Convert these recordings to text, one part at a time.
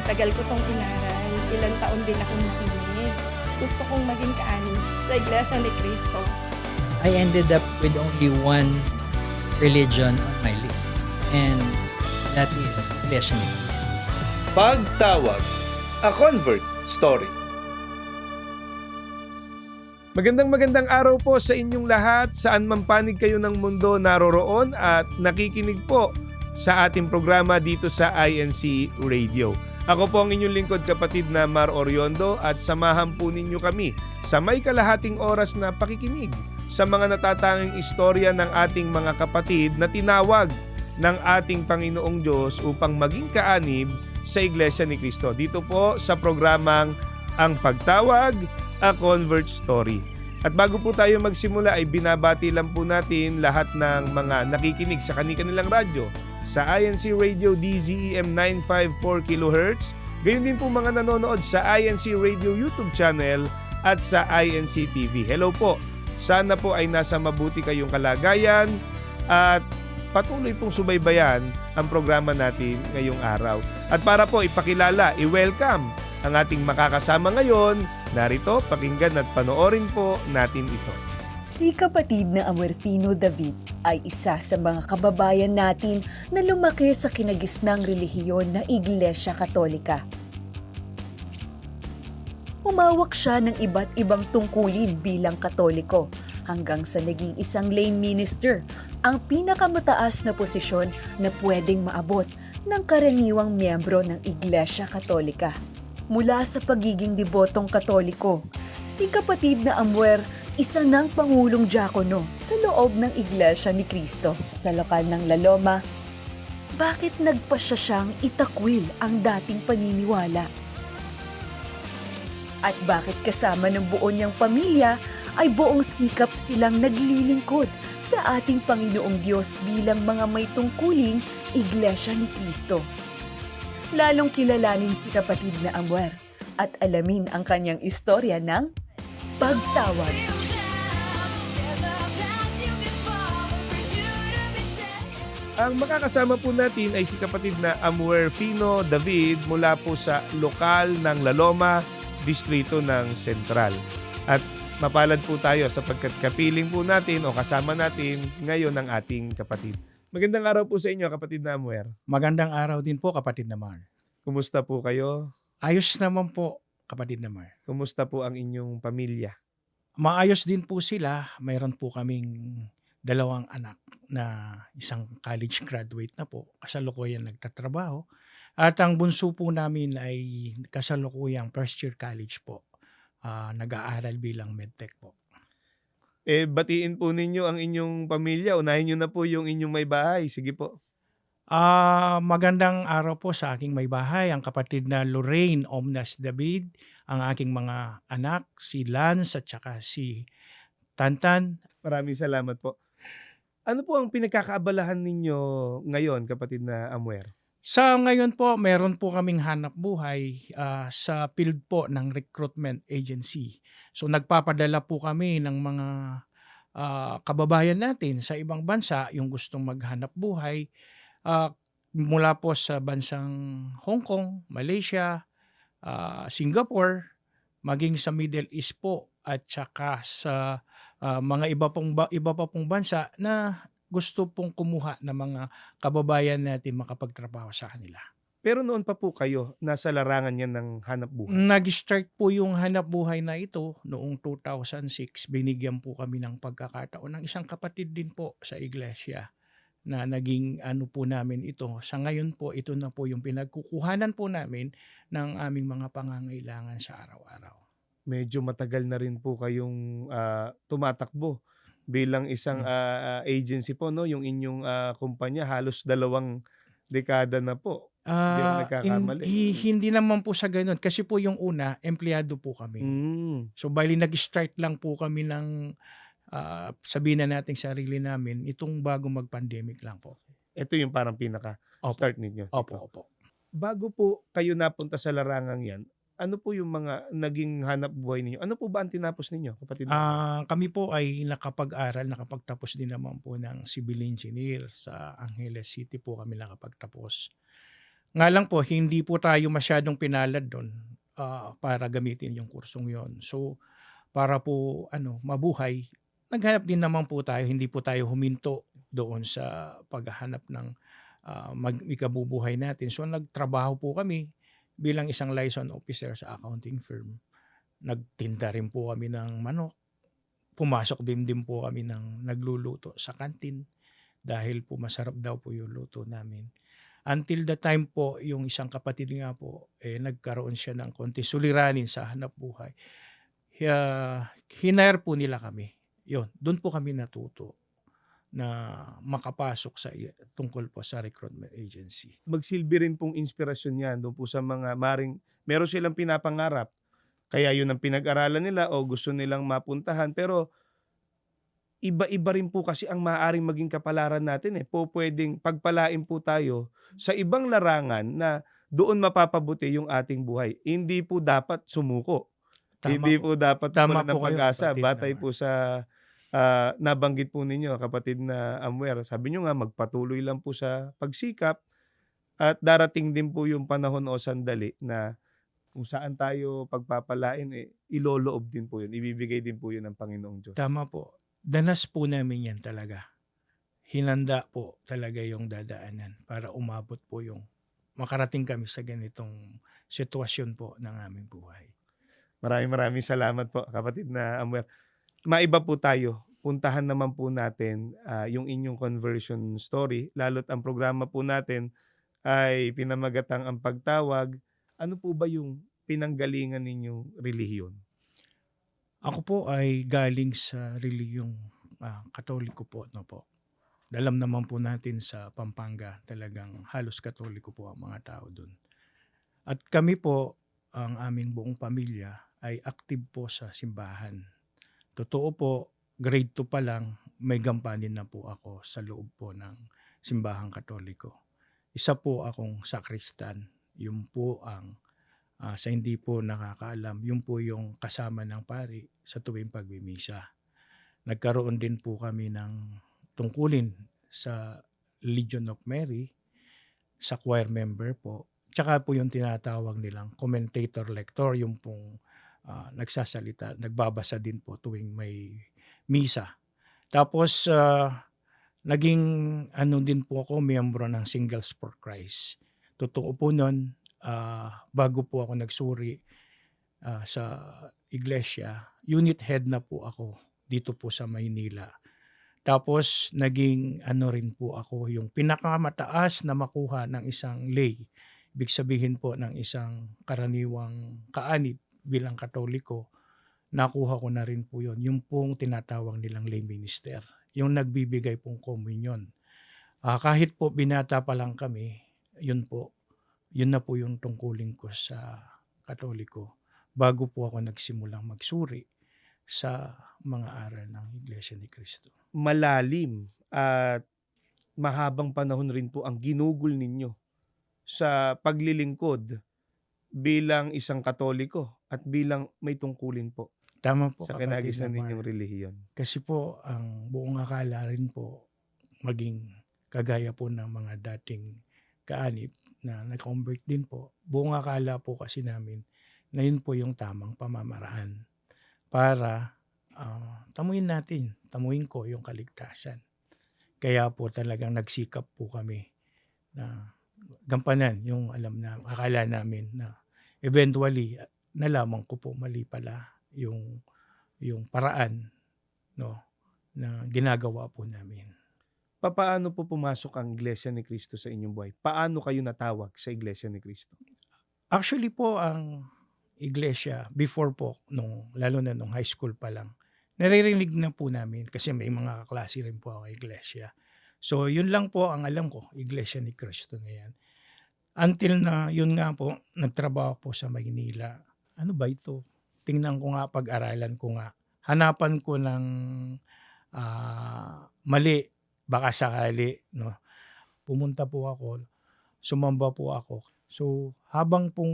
Matagal ko tong inaral. Ilang taon din akong nakinig. Gusto kong maging kaani sa Iglesia ni Cristo. I ended up with only one religion on my list. And that is Iglesia ni Cristo. Pagtawag, a convert story. Magandang magandang araw po sa inyong lahat saan man panig kayo ng mundo naroroon at nakikinig po sa ating programa dito sa INC Radio. Ako po ang inyong lingkod kapatid na Mar Oriondo at samahan po ninyo kami sa may kalahating oras na pakikinig sa mga natatanging istorya ng ating mga kapatid na tinawag ng ating Panginoong Diyos upang maging kaanib sa Iglesia ni Cristo. Dito po sa programang Ang Pagtawag, A Convert Story. At bago po tayo magsimula ay binabati lang po natin lahat ng mga nakikinig sa kanilang radyo sa INC Radio DZEM 954 kHz. Gayon din po mga nanonood sa INC Radio YouTube channel at sa INC TV. Hello po. Sana po ay nasa mabuti kayong kalagayan at patuloy pong subaybayan ang programa natin ngayong araw. At para po ipakilala, i-welcome ang ating makakasama ngayon. Narito, pakinggan at panoorin po natin ito. Si kapatid na Amerfino David ay isa sa mga kababayan natin na lumaki sa kinagisnang relihiyon na Iglesia Katolika. Umawak siya ng iba't ibang tungkulin bilang katoliko hanggang sa naging isang lay minister, ang pinakamataas na posisyon na pwedeng maabot ng karaniwang miyembro ng Iglesia Katolika. Mula sa pagiging debotong katoliko, si kapatid na Amwer isa ng pangulong diakono sa loob ng Iglesia ni Cristo sa lokal ng Laloma. Bakit nagpa siya siyang itakwil ang dating paniniwala? At bakit kasama ng buo niyang pamilya ay buong sikap silang naglilingkod sa ating Panginoong Diyos bilang mga may tungkuling Iglesia ni Cristo? Lalong kilalanin si kapatid na Amwer at alamin ang kanyang istorya ng pagtawag. Ang makakasama po natin ay si kapatid na Amwer Fino David mula po sa lokal ng Laloma, distrito ng Sentral. At mapalad po tayo sapagkat kapiling po natin o kasama natin ngayon ang ating kapatid. Magandang araw po sa inyo kapatid na Amwer. Magandang araw din po kapatid na Mar. Kumusta po kayo? Ayos naman po kapatid na Mar. Kumusta po ang inyong pamilya? Maayos din po sila. Mayroon po kaming dalawang anak na isang college graduate na po. Kasalukuyan nagtatrabaho. At ang bunso po namin ay kasalukuyang first year college po. Ah, nag-aaral bilang medtech po. Eh, batiin po ninyo ang inyong pamilya. Unahin nyo na po yung inyong may bahay. Sige po. Ah, magandang araw po sa aking may bahay, ang kapatid na Lorraine Omnas David, ang aking mga anak, si Lance at saka si Tantan. Maraming salamat po. Ano po ang pinagkakaabalahan ninyo ngayon, kapatid na Amwer? Sa ngayon po, meron po kaming hanap buhay ah, sa field po ng recruitment agency. So nagpapadala po kami ng mga ah, kababayan natin sa ibang bansa yung gustong maghanap buhay ah, mula po sa bansang Hong Kong, Malaysia, ah, Singapore, maging sa Middle East po at saka sa ah, mga iba pong ba- iba pa pong bansa na gusto pong kumuha ng mga kababayan natin makapagtrabaho sa kanila. Pero noon pa po kayo, nasa larangan yan ng hanap buhay. Nag-start po yung hanap buhay na ito noong 2006. Binigyan po kami ng pagkakataon ng isang kapatid din po sa iglesia na naging ano po namin ito. Sa ngayon po, ito na po yung pinagkukuhanan po namin ng aming mga pangangailangan sa araw-araw. Medyo matagal na rin po kayong ah, tumatakbo bilang isang ah, agency po, no? Yung inyong ah, kumpanya, halos dalawang dekada na po. Hindi ako Ah, nagkakamali. hin- hindi naman po sa ganun. Kasi po yung una, empleyado po kami. Mm. So bali nag-start lang po kami ng ah, sabihin na natin sarili namin itong bago mag-pandemic lang po. Ito yung parang pinaka-start Opo. ninyo. Opo, Ito. opo. Bago po kayo napunta sa larangang yan, ano po yung mga naging hanap buhay ninyo? Ano po ba ang tinapos ninyo, kapatid? Ah, kami po ay nakapag-aral, nakapagtapos din naman po ng civil engineer sa Angeles City po kami nakapagtapos. Nga lang po, hindi po tayo masyadong pinalad doon ah, para gamitin yung kursong yon. So, para po ano, mabuhay, naghanap din naman po tayo, hindi po tayo huminto doon sa paghahanap ng ah, mag natin. So, nagtrabaho po kami bilang isang liaison officer sa accounting firm. Nagtinda rin po kami ng manok. Pumasok din din po kami ng nagluluto sa kantin dahil po masarap daw po yung luto namin. Until the time po, yung isang kapatid nga po, eh, nagkaroon siya ng konti suliranin sa hanap buhay. Uh, hinire po nila kami. Yun, doon po kami natuto na makapasok sa tungkol po sa recruitment agency. Magsilbi rin pong inspirasyon yan doon po sa mga maring meron silang pinapangarap. Kaya yun ang pinag-aralan nila o gusto nilang mapuntahan. Pero iba-iba rin po kasi ang maaaring maging kapalaran natin eh. Po pwedeng pagpalain po tayo sa ibang larangan na doon mapapabuti yung ating buhay. Hindi po dapat sumuko. Tama Hindi po. po dapat Tama ng po kayo, pag-asa. Batay naman. po sa ah, nabanggit po ninyo, kapatid na Amwer. Sabi nyo nga, magpatuloy lang po sa pagsikap at darating din po yung panahon o sandali na kung saan tayo pagpapalain, eh, iloloob din po yun. Ibibigay din po yun ng Panginoong Diyos. Tama po. Danas po namin yan talaga. Hinanda po talaga yung dadaanan para umabot po yung makarating kami sa ganitong sitwasyon po ng aming buhay. Maraming maraming salamat po, kapatid na Amwer. Maiba po tayo. Puntahan naman po natin ah, yung inyong conversion story. Lalo't ang programa po natin ay pinamagatang ang pagtawag. Ano po ba yung pinanggalingan ninyong relihiyon? Ako po ay galing sa reliyong ah, katoliko po. No po. Alam naman po natin sa Pampanga talagang halos katoliko po ang mga tao doon. At kami po, ang aming buong pamilya ay active po sa simbahan. Totoo po, grade 2 pa lang, may gampanin na po ako sa loob po ng simbahang katoliko. Isa po akong sakristan. Yun po ang Ah, sa hindi po nakakaalam, yun po yung kasama ng pari sa tuwing pagmimisa. Nagkaroon din po kami ng tungkulin sa Legion of Mary, sa choir member po. Tsaka po yung tinatawag nilang commentator lector, yung pong ah, nagsasalita, nagbabasa din po tuwing may misa. Tapos, ah, naging ano din po ako, miyembro ng Singles for Christ. Totoo po nun, ah, bago po ako nagsuri ah, sa iglesia, unit head na po ako dito po sa Maynila. Tapos naging ano rin po ako yung pinakamataas na makuha ng isang lay. Ibig sabihin po ng isang karaniwang kaanib bilang katoliko, nakuha ko na rin po yon Yung pong tinatawag nilang lay minister. Yung nagbibigay pong communion. Ah, kahit po binata pa lang kami, yun po, yun na po yung tungkulin ko sa katoliko bago po ako nagsimulang magsuri sa mga aral ng Iglesia ni Cristo. Malalim at mahabang panahon rin po ang ginugol ninyo sa paglilingkod bilang isang katoliko at bilang may tungkulin po Tama po sa kapatid kinagisnan na Mar. ninyong relihiyon. Kasi po ang buong akala rin po maging kagaya po ng mga dating kaanib na nag-convert din po. Buong akala po kasi namin na yun po yung tamang pamamaraan para ah, tamuin natin, tamuin ko yung kaligtasan. Kaya po talagang nagsikap po kami na gampanan yung alam na akala namin na eventually nalaman ko po mali pala yung yung paraan no na ginagawa po namin. Papaano po pumasok ang Iglesia ni Cristo sa inyong buhay? Paano kayo natawag sa Iglesia ni Cristo? Actually po ang iglesia before po nung lalo na nung high school pa lang naririnig na po namin kasi may mga kaklase rin po ako iglesia. So yun lang po ang alam ko, iglesia ni Cristo na yan. Until na yun nga po, nagtrabaho po sa Maynila. Ano ba ito? Tingnan ko nga, pag-aralan ko nga. Hanapan ko ng ah, mali, baka sakali. No? Pumunta po ako, sumamba po ako. So habang pong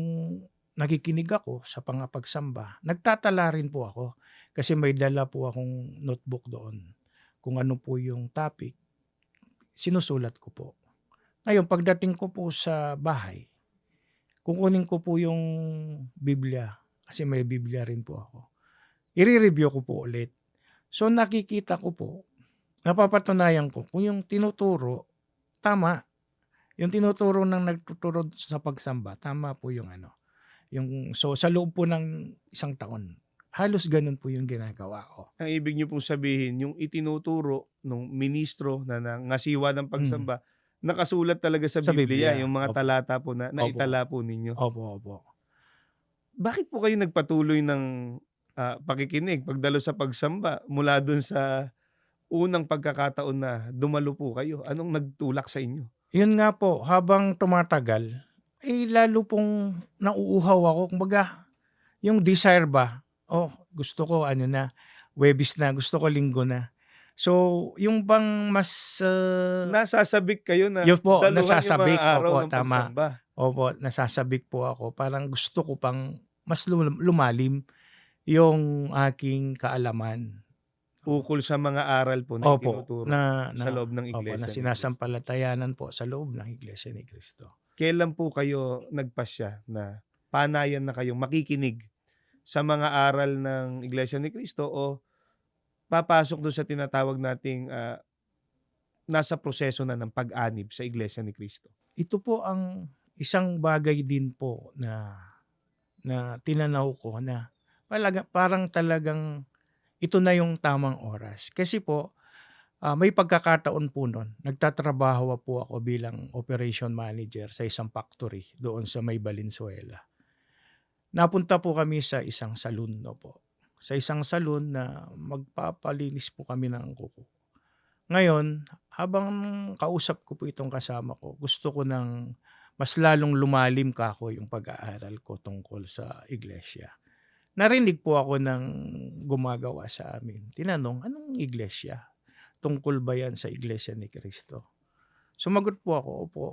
nakikinig ako sa pangapagsamba, nagtatala rin po ako kasi may dala po akong notebook doon. Kung ano po yung topic, sinusulat ko po. Ngayon, pagdating ko po sa bahay, kukunin ko po yung Biblia, kasi may Biblia rin po ako. I-review ko po ulit. So nakikita ko po, napapatunayan ko kung yung tinuturo, tama. Yung tinuturo ng nagtuturo sa pagsamba, tama po yung ano. Yung, so sa loob po ng isang taon, halos ganun po yung ginagawa ko. Ang ibig niyo pong sabihin, yung itinuturo ng ministro na nangasiwa ng pagsamba, nakasulat talaga sa. Sa Biblia, Biblia. yung mga Opo. talata po na Opo. naitala po ninyo. Opo, opo. Bakit po kayo nagpatuloy ng ah, pakikinig, pagdalo sa pagsamba mula dun sa unang pagkakataon na dumalo po kayo? Anong nagtulak sa inyo? Yun nga po, habang tumatagal, eh lalo pong nauuhaw ako. Kumbaga, yung desire ba, oh, gusto ko ano na, Webis na, gusto ko linggo na. So, yung bang mas, uh, Nasasabik kayo na yun po, nasasabik. yung araw Opo, ng tama. pagsamba. Opo, nasasabik po ako. Parang gusto ko pang mas lum- lumalim yung aking kaalaman. Ukol sa mga aral po na Opo, itinuturo na, sa na, loob ng opo, iglesia. na ni Cristo. sinasampalatayanan po sa loob ng Iglesia ni Cristo. Kailan po kayo nagpasya na panayan na kayong makikinig sa mga aral ng Iglesia ni Cristo o papasok doon sa tinatawag nating ah, nasa proseso na ng pag-anib sa Iglesia ni Cristo? ito po ang isang bagay din po na na tinanaw ko na palaga, parang talagang ito na yung tamang oras. Kasi po, ah, may pagkakataon po nun, nagtatrabaho po ako bilang operation manager sa isang factory doon sa May Valenzuela. Napunta po kami sa isang saloon no po. Sa isang saloon na magpapalinis po kami ng kuko. Ngayon, habang kausap ko po itong kasama ko, gusto ko ng mas lalong lumalim ka ako yung pag-aaral ko tungkol sa iglesia. Narinig po ako ng gumagawa sa amin. Tinanong, anong iglesia? Tungkol ba yan sa iglesia ni Kristo? Sumagot po ako, opo.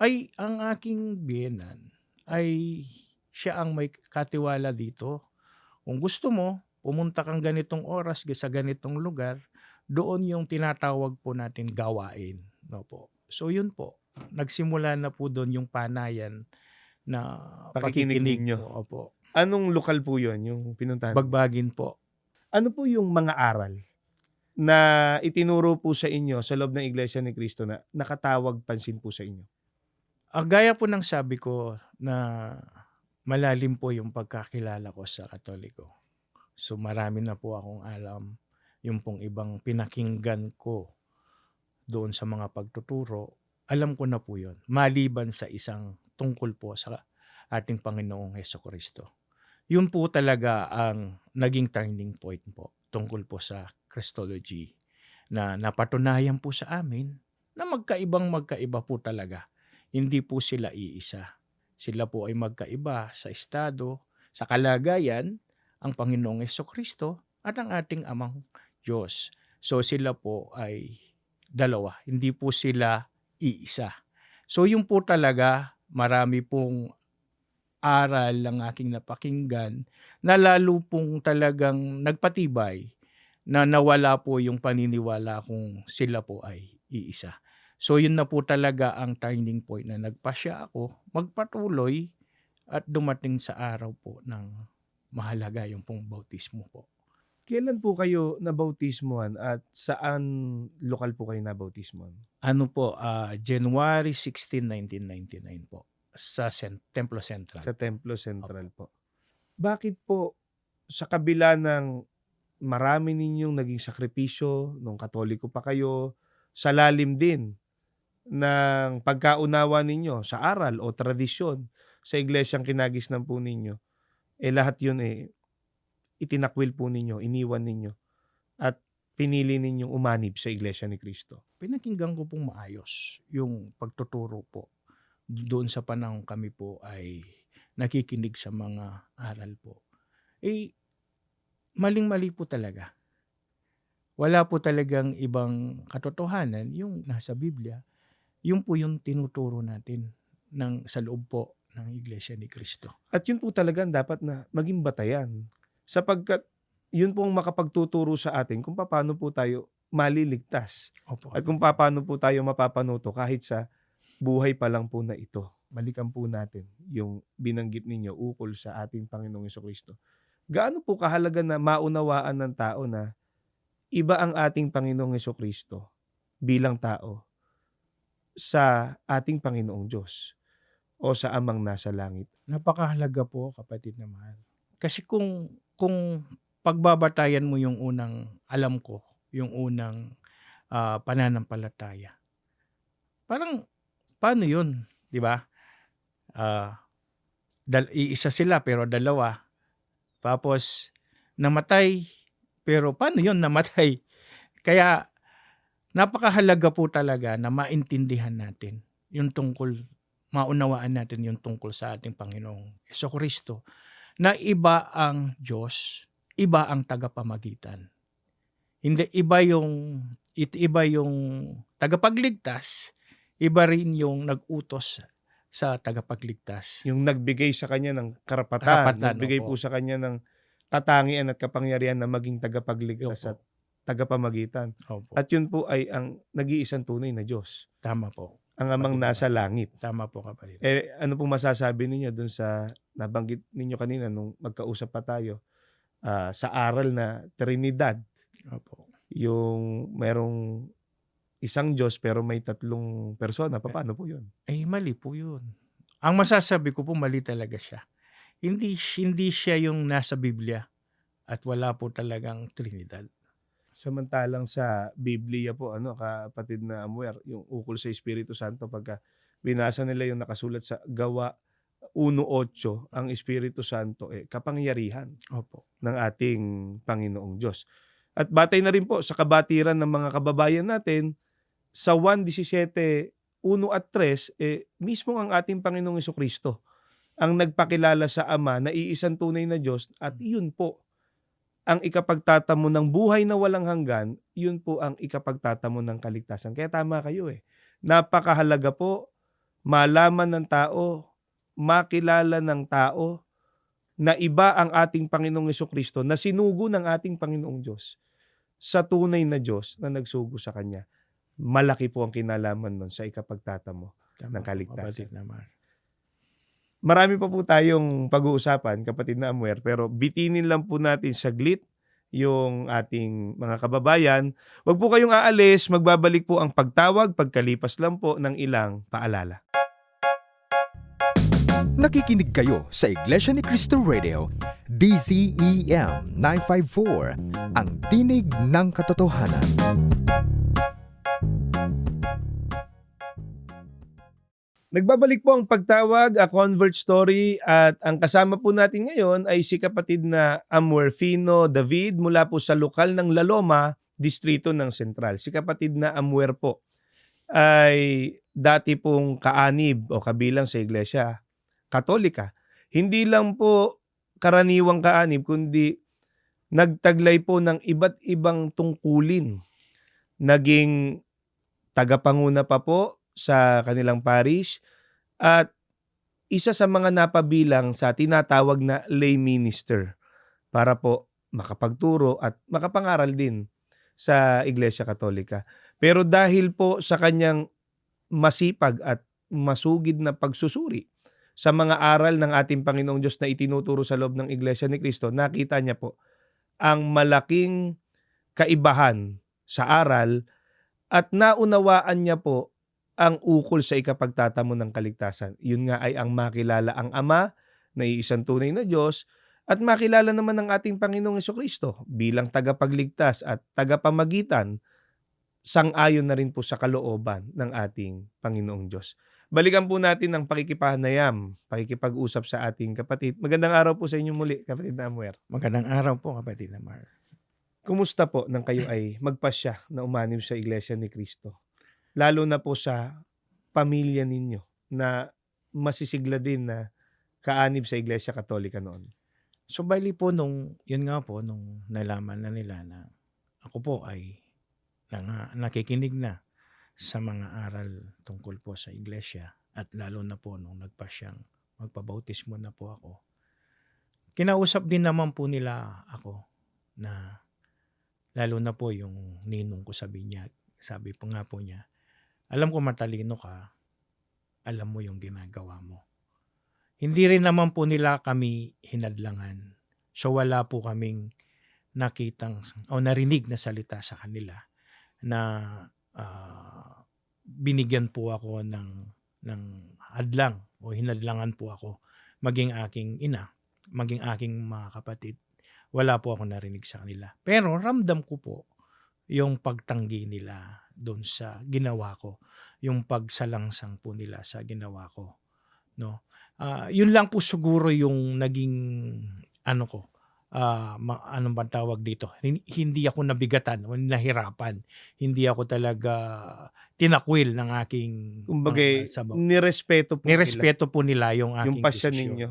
Ay, ang aking biyenan ay siya ang may katiwala dito. Kung gusto mo, pumunta kang ganitong oras sa ganitong lugar, doon yung tinatawag po natin gawain. No po. So yun po, nagsimula na po doon yung panayan na Pakikinig pakikinig ninyo. po. Opo. Anong lokal po yon yung pinuntahan? Bagbagin po. ano po yung mga aral na itinuro po sa inyo sa loob ng Iglesia ni Cristo na nakatawag pansin po sa inyo? Ah, gaya po ng sabi ko na malalim po yung pagkakilala ko sa Katoliko. So marami na po akong alam yung pong ibang pinakinggan ko doon sa mga pagtuturo. Alam ko na po yun. Maliban sa isang tungkol po sa ating Panginoong Heso Kristo. Yun po talaga ang naging turning point po tungkol po sa Christology na napatunayan po sa amin na magkaibang magkaiba po talaga hindi po sila iisa. Sila po ay magkaiba sa estado, sa kalagayan, ang Panginoong Kristo at ang ating Amang Diyos. So sila po ay dalawa, hindi po sila iisa. So yung po talaga, marami pong aral ang aking napakinggan na lalo pong talagang nagpatibay na nawala po yung paniniwala kung sila po ay iisa. So yun na po talaga ang turning point na nagpasya ako magpatuloy at dumating sa araw po ng mahalaga yung pong bautismo po. Kailan po kayo nabautismuhan at saan lokal po kayo nabautismuhan? Ano po, ah, January 16, 1999 po sa Cent- Templo Central. Sa Templo Central po. Bakit po sa kabila ng marami ninyong naging sakripisyo nung katoliko pa kayo, sa lalim din ng pagkaunawa ninyo sa aral o tradisyon sa iglesyang kinagisnan po ninyo, eh lahat yun eh itinakwil po ninyo, iniwan ninyo at pinili ninyong umanib sa iglesia ni Kristo. Pinakinggan ko pong maayos yung pagtuturo po. Doon sa panahon kami po ay nakikinig sa mga aral po. Eh, maling-mali po talaga. Wala po talagang ibang katotohanan yung nasa Biblia. Yung po yung tinuturo natin ng, sa loob po ng Iglesia ni Kristo. At yun po talaga dapat na maging batayan. Sapagkat yun pong makapagtuturo sa atin kung paano po tayo maliligtas Opo. at kung paano po tayo mapapanuto kahit sa buhay pa lang po na ito. Balikan po natin yung binanggit ninyo ukol sa ating Panginoong Kristo. Gaano po kahalaga na maunawaan ng tao na iba ang ating Panginoong Kristo bilang tao sa ating Panginoong Diyos o sa Amang nasa langit. Napakahalaga po, kapatid na mahal. Kasi kung kung pagbabatayan mo yung unang alam ko, yung unang ah, pananampalataya. Parang paano 'yun, 'di ba? Ah, dal- iisa sila pero dalawa. Tapos namatay pero paano 'yun namatay? Kaya napakahalaga po talaga na maintindihan natin yung tungkol maunawaan natin yung tungkol sa ating Panginoong Yeso Kristo na iba ang Diyos, iba ang tagapamagitan. Hindi iba yung it iba yung tagapagligtas, iba rin yung nag-utos sa tagapagligtas. Yung nagbigay sa kanya ng karapatan, Karapatan, nagbigay opo. po sa kanya ng katangian at kapangyarihan na maging tagapagligtas Opo. at tagapamagitan. Opo. At yun po ay ang nag-iisang tunay na Diyos, tama po. Ang amang Kapatid. nasa langit. Tama po kapatid. Eh, ano pong masasabi ninyo dun sa nabanggit ninyo kanina nung magkausap pa tayo ah, sa aral na Trinidad, Opo. yung merong isang Diyos pero may tatlong persona, pa- paano po yun? Eh mali po 'yun. Ang masasabi ko po mali talaga siya. Hindi hindi siya yung nasa Biblia at wala po talagang Trinidad. Samantalang sa Biblia po, ano, kapatid na Amwer, yung ukol sa Espiritu Santo, pagka binasa nila yung nakasulat sa Gawa 1.8, ang Espiritu Santo, eh, kapangyarihan Opo. ng ating Panginoong Diyos. At batay na rin po sa kabatiran ng mga kababayan natin, sa 1.17, 1 at 3, eh, mismo ang ating Panginoong Kristo ang nagpakilala sa Ama na iisang tunay na Diyos at yun po ang ikapagtatamo ng buhay na walang hanggan, yun po ang ikapagtatamo ng kaligtasan. Kaya tama kayo eh. Napakahalaga po malaman ng tao, makilala ng tao na iba ang ating Panginoong Kristo na sinugo ng ating Panginoong Diyos sa tunay na Diyos na nagsugo sa Kanya. Malaki po ang kinalaman nun sa ikapagtatamo. Tama Ng kaligtasan. kapatid naman. Marami pa po tayong pag-uusapan, kapatid na Amwer, pero bitinin lang po natin saglit yung ating mga kababayan. Huwag po kayong aalis, magbabalik po ang pagtawag pagkalipas lang po ng ilang paalala. Nakikinig kayo sa Iglesia ni Cristo Radio, DZEM 954, ang tinig ng katotohanan. Nagbabalik po ang pagtawag, a convert story at ang kasama po natin ngayon ay si kapatid na Amwer Fino David mula po sa lokal ng Laloma, distrito ng Sentral. Si kapatid na Amwer po ay dati pong kaanib o kabilang sa Iglesia Katolika. Hindi lang po karaniwang kaanib kundi nagtaglay po ng iba't ibang tungkulin. Naging tagapanguna pa po sa kanilang parish at isa sa mga napabilang sa tinatawag na lay minister para po makapagturo at makapangaral din sa Iglesia Katolika. Pero dahil po sa kanyang masipag at masugid na pagsusuri sa mga aral ng ating Panginoong Diyos na itinuturo sa loob ng Iglesia ni Cristo, nakita niya po ang malaking kaibahan sa aral at naunawaan niya po ang ukol sa ikapagtatamo ng kaligtasan. Yun nga ay ang makilala ang Ama na iisang tunay na Diyos at makilala naman ng ating Panginoong Kristo bilang tagapagligtas at tagapamagitan sang-ayon na rin po sa kalooban ng ating Panginoong Diyos. Balikan po natin ang pakikipahanayam, pakikipag-usap sa ating kapatid. Magandang araw po sa inyo muli, kapatid na Amwer. Magandang araw po kapatid naman. Kumusta po nang kayo ay magpasya na umanib sa Iglesia ni Kristo? Lalo na po sa pamilya ninyo na masisigla din na kaanib sa Iglesia Katolika noon. So bali po nung, yun nga po, nung nalaman na nila na ako po ay nang, nakikinig na sa mga aral tungkol po sa iglesia at lalo na po nung nagpasyang magpabautismo na po ako. Kinausap din naman po nila ako na lalo na po yung ninong ko sabi niya, sabi po nga po niya, alam ko matalino ka, alam mo yung ginagawa mo. Hindi rin naman po nila kami hinadlangan. So wala po kaming nakitang o narinig na salita sa kanila na ah, binigyan po ako ng ng hadlang o hinadlangan po ako maging aking ina, maging aking mga kapatid. Wala po ako narinig sa kanila. Pero ramdam ko po yung pagtanggi nila doon sa ginawa ko, yung pagsalangsang po nila sa ginawa ko, no? Ah, yun lang po siguro yung naging ano ko, ah ma- anong ba tawag dito? Hin- Hindi ako nabigatan o nahirapan. Hindi ako talaga tinakwil ng aking Kumbaga, mga sabaw. nirespeto po nila Nirespeto po nila yung yung aking passion desisyon. ninyo.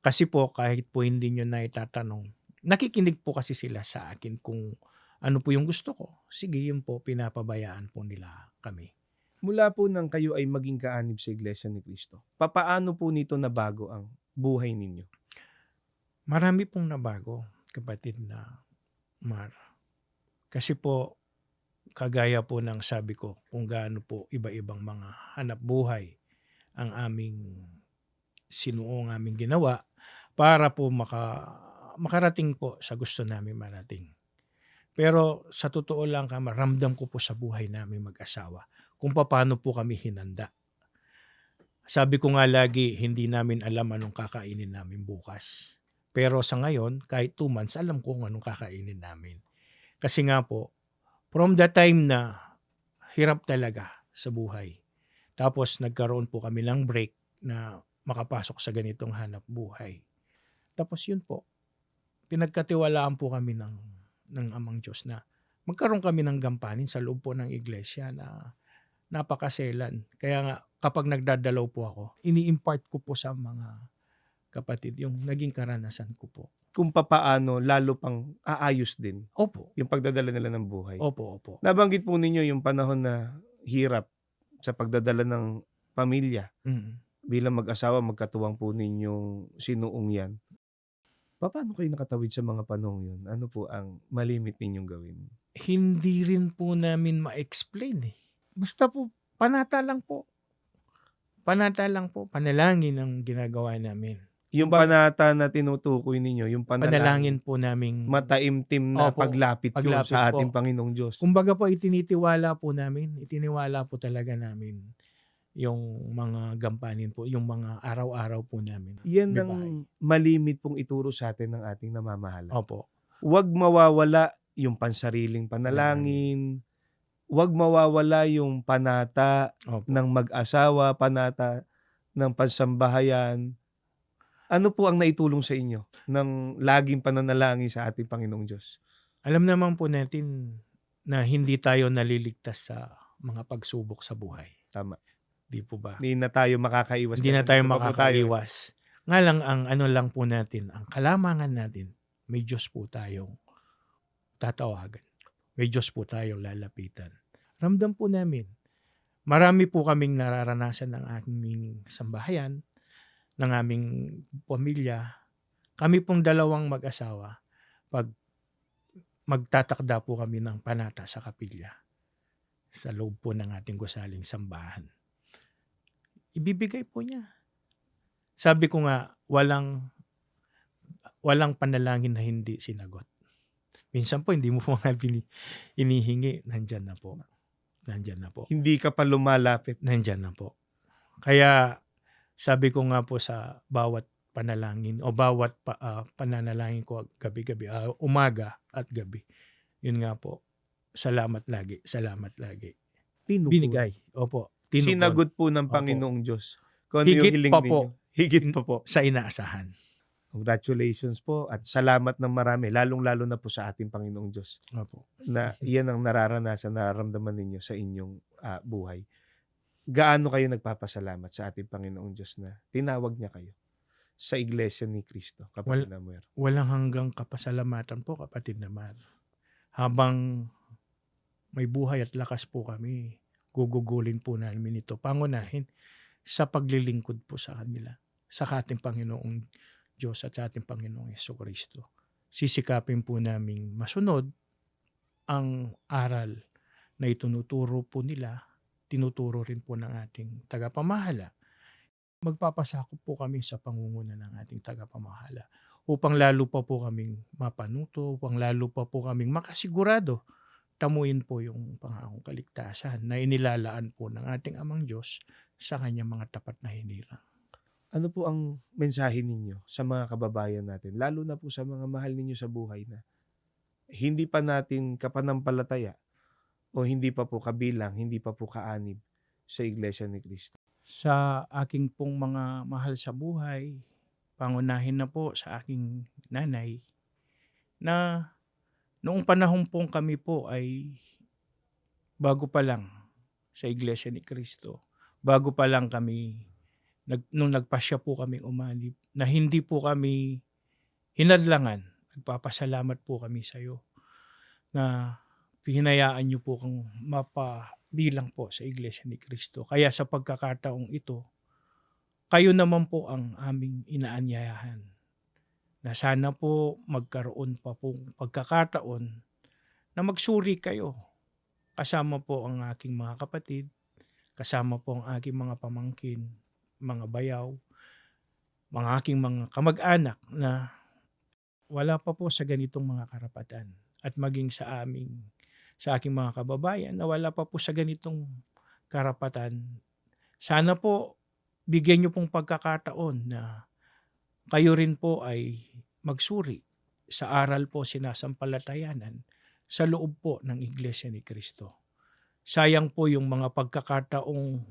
Kasi po kahit po hindi nyo na itatanong, nakikinig po kasi sila sa akin kung ano po yung gusto ko. Sige, yun po, pinapabayaan po nila kami. Mula po nang kayo ay maging kaanib sa Iglesia ni Cristo, papaano po nito nabago ang buhay ninyo? Marami pong nabago, kapatid na Mar. Kasi po, kagaya po ng sabi ko, kung gaano po iba-ibang mga hanap buhay ang aming sinuong aming ginawa para po maka, makarating po sa gusto namin marating. Pero sa totoo lang, ramdam ko po sa buhay namin mag-asawa kung paano po kami hinanda. Sabi ko nga lagi, hindi namin alam anong kakainin namin bukas. Pero sa ngayon, kahit two months, alam ko kung anong kakainin namin. Kasi nga po, from the time na hirap talaga sa buhay, tapos nagkaroon po kami ng break na makapasok sa ganitong hanap buhay. Tapos yun po, pinagkatiwalaan po kami ng, ng amang Diyos na magkaroon kami ng gampanin sa loob po ng iglesia na napakaselan. Kaya nga, kapag nagdadalaw po ako, ini-impart ko po sa mga kapatid yung naging karanasan ko po. Kung papaano lalo pang aayos din Opo, yung pagdadala nila ng buhay. opo, opo. Nabanggit po ninyo yung panahon na hirap sa pagdadala ng pamilya. Mm. Bilang mag-asawa, magkatuwang po ninyong sinuong yan. Paano kayo nakatawid sa mga panahon yun? Ano po ang malimit ninyong gawin? Hindi rin po namin ma-explain eh. Basta po, panata lang po. Panata lang po. Panalangin ang ginagawa namin. Yung panata na tinutukoy ninyo, yung panalangin, Panalangin po namin. mataimtim na Opo, paglapit, yun paglapit sa po. ating Panginoong Diyos. Kumbaga po, itinitiwala po namin. Itiniwala po talaga namin yung mga gampanin po, yung mga araw-araw po namin. Yan ang malimit pong ituro sa atin ng ating namamahala. Opo. Huwag mawawala yung pansariling panalangin. Huwag mawawala yung panata Opo. ng mag-asawa, panata ng pansambahayan. Ano po ang naitulong sa inyo ng laging pananalangin sa ating Panginoong Diyos? Alam naman po natin na hindi tayo naliligtas sa mga pagsubok sa buhay. Tama. Di po ba? Hindi na tayo makakaiwas. Hindi na tayo po tayo. makakaiwas. Nga lang ang ano lang po natin, ang kalamangan natin, may Diyos po tayong tatawagan. May Diyos po tayong lalapitan. Ramdam po namin. Marami po kaming nararanasan ng aming sambahayan, ng aming pamilya. Kami pong dalawang mag-asawa, pag magtatakda po kami ng panata sa kapilya sa loob po ng ating gusaling sambahan ibibigay po niya. Sabi ko nga, walang walang panalangin na hindi sinagot. Minsan po, hindi mo po nga inihingi, nandyan na po. Nandyan na po. Hindi ka pa lumalapit. Nandyan na po. Kaya, sabi ko nga po sa bawat panalangin o bawat pa, ah, pananalangin ko gabi-gabi, ah, umaga at gabi. Yun nga po, salamat lagi, salamat lagi. Tinugon. Binigay. Opo. Tinugon. Sinagot po ng Opo. Panginoong Diyos. Kung ano yung Higit hiling pa ninyo. po. Higit pa po. sa inaasahan. Congratulations po at salamat ng marami, lalong-lalo na po sa ating Panginoong Diyos Opo. na iyan ang nararanasan, nararamdaman ninyo sa inyong ah, buhay. Gaano kayo nagpapasalamat sa ating Panginoong Diyos na tinawag niya kayo sa Iglesia ni Cristo, kapatid Well- Namuer? Walang hanggang kapasalamatan po kapatid naman. Habang may buhay at lakas po kami, gugugulin po namin ito. Pangunahin sa paglilingkod po sa kanila. Sa ating Panginoong Diyos at sa ating Panginoong Yeso Kristo. Sisikapin po naming masunod ang aral na itunuturo po nila, tinuturo rin po ng ating tagapamahala magpapasakop po kami sa pangunguna ng ating tagapamahala upang lalo pa po kaming mapanuto, upang lalo pa po kaming makasigurado tamuin po yung pangakong kaligtasan na inilalaan po ng ating amang Diyos sa kanyang mga tapat na hinirang. Ano po ang mensahe ninyo sa mga kababayan natin, lalo na po sa mga mahal ninyo sa buhay na hindi pa natin kapanampalataya o hindi pa po kabilang, hindi pa po kaanib sa Iglesia ni Cristo. Sa aking pong mga mahal sa buhay, pangunahin na po sa aking nanay na noong panahon pong kami po ay bago pa lang sa Iglesia ni Cristo, bago pa lang kami, nag, nung nagpasya po kami umanib, na hindi po kami hinadlangan. Nagpapasalamat po kami sa iyo na hinayaan niyo po kang mapabilang po sa Iglesia ni Cristo. Kaya sa pagkakataong ito, kayo naman po ang aming inaanyayahan na sana po magkaroon pa pong pagkakataon na magsuri kayo. Kasama po ang aking mga kapatid, kasama po ang aking mga pamangkin, mga bayaw, mga aking mga kamag-anak na wala pa po sa ganitong mga karapatan at maging sa aming sa aking mga kababayan na wala pa po sa ganitong karapatan. Sana po bigyan niyo pong pagkakataon na kayo rin po ay magsuri sa aral po sinasampalatayanan sa loob po ng Iglesia ni Cristo. Sayang po yung mga pagkakataong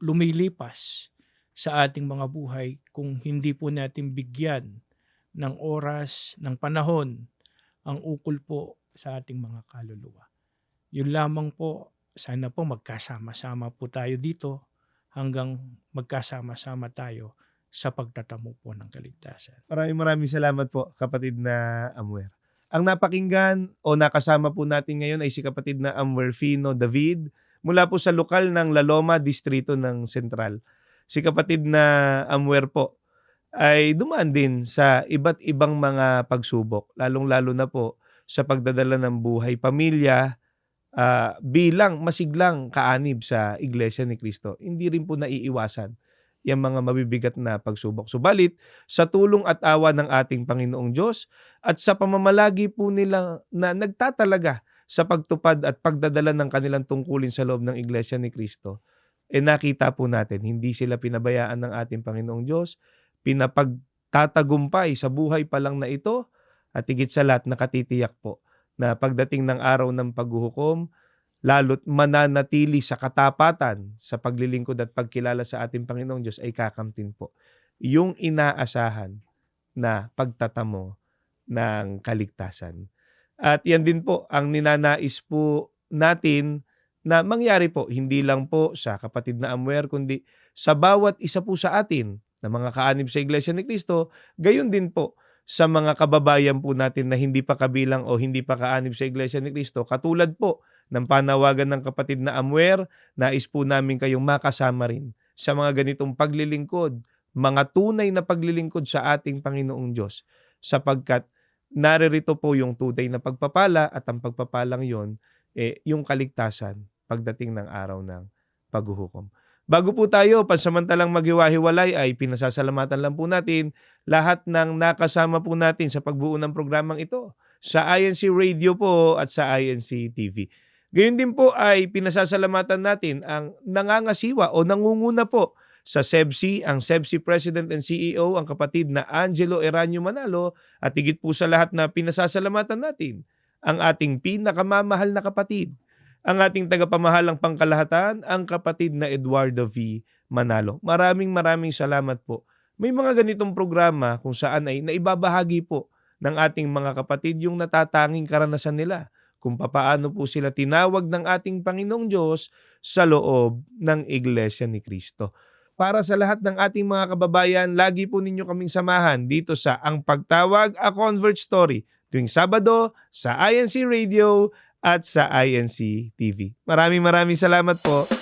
lumilipas sa ating mga buhay kung hindi po natin bigyan ng oras, ng panahon, ang ukol po sa ating mga kaluluwa. Yun lamang po, sana po magkasama-sama po tayo dito hanggang magkasama-sama tayo sa pagtatamo po ng kaligtasan. Maraming maraming salamat po, kapatid na Amwer. Ang napakinggan o nakasama po natin ngayon ay si kapatid na Amwer Fino David mula po sa lokal ng Laloma, distrito ng Sentral. Si kapatid na Amwer po ay dumaan din sa iba't ibang mga pagsubok, lalong-lalo na po sa pagdadala ng buhay pamilya ah, bilang masiglang kaanib sa Iglesia ni Cristo. Hindi rin po naiiwasan yung mga mabibigat na pagsubok. Subalit, sa tulong at awa ng ating Panginoong Diyos at sa pamamalagi po nila na nagtatalaga sa pagtupad at pagdadala ng kanilang tungkulin sa loob ng Iglesia ni Cristo, eh nakita po natin, hindi sila pinabayaan ng ating Panginoong Diyos, pinapagtatagumpay sa buhay pa lang na ito, at higit sa lahat nakatitiyak po na pagdating ng araw ng paghuhukom, lalo't mananatili sa katapatan sa paglilingkod at pagkilala sa ating Panginoong Diyos ay kakamtin po. Yung inaasahan na pagtatamo ng kaligtasan. At yan din po ang ninanais po natin na mangyari po, hindi lang po sa kapatid na Amwer, kundi sa bawat isa po sa atin na mga kaanib sa Iglesia ni Cristo, gayon din po sa mga kababayan po natin na hindi pa kabilang o hindi pa kaanib sa Iglesia ni Cristo, katulad po ng panawagan ng kapatid na Amwer, nais po namin kayong makasama rin sa mga ganitong paglilingkod, mga tunay na paglilingkod sa ating Panginoong Diyos, sapagkat naririto po yung tunay na pagpapala at ang pagpapalang yon eh, yung kaligtasan pagdating ng araw ng paghuhukom. Bago po tayo pansamantalang maghiwa-hiwalay ay pinasasalamatan lang po natin lahat ng nakasama po natin sa pagbuo ng programang ito sa INC Radio po at sa INC TV. Gayun din po ay pinasasalamatan natin ang nangangasiwa o nangunguna po sa SEBSI, ang SEBSI President and CEO, ang kapatid na Angelo Eranio Manalo at higit po sa lahat na pinasasalamatan natin ang ating pinakamamahal na kapatid, ang ating tagapamahalang pangkalahatan, ang kapatid na Eduardo V. Manalo. Maraming maraming salamat po. May mga ganitong programa kung saan ay naibabahagi po ng ating mga kapatid yung natatanging karanasan nila kung papaano po sila tinawag ng ating Panginoong Diyos sa loob ng Iglesia ni Cristo. Para sa lahat ng ating mga kababayan, lagi po ninyo kaming samahan dito sa Ang Pagtawag, A Convert Story tuwing Sabado sa INC Radio at sa INC TV. Maraming maraming salamat po.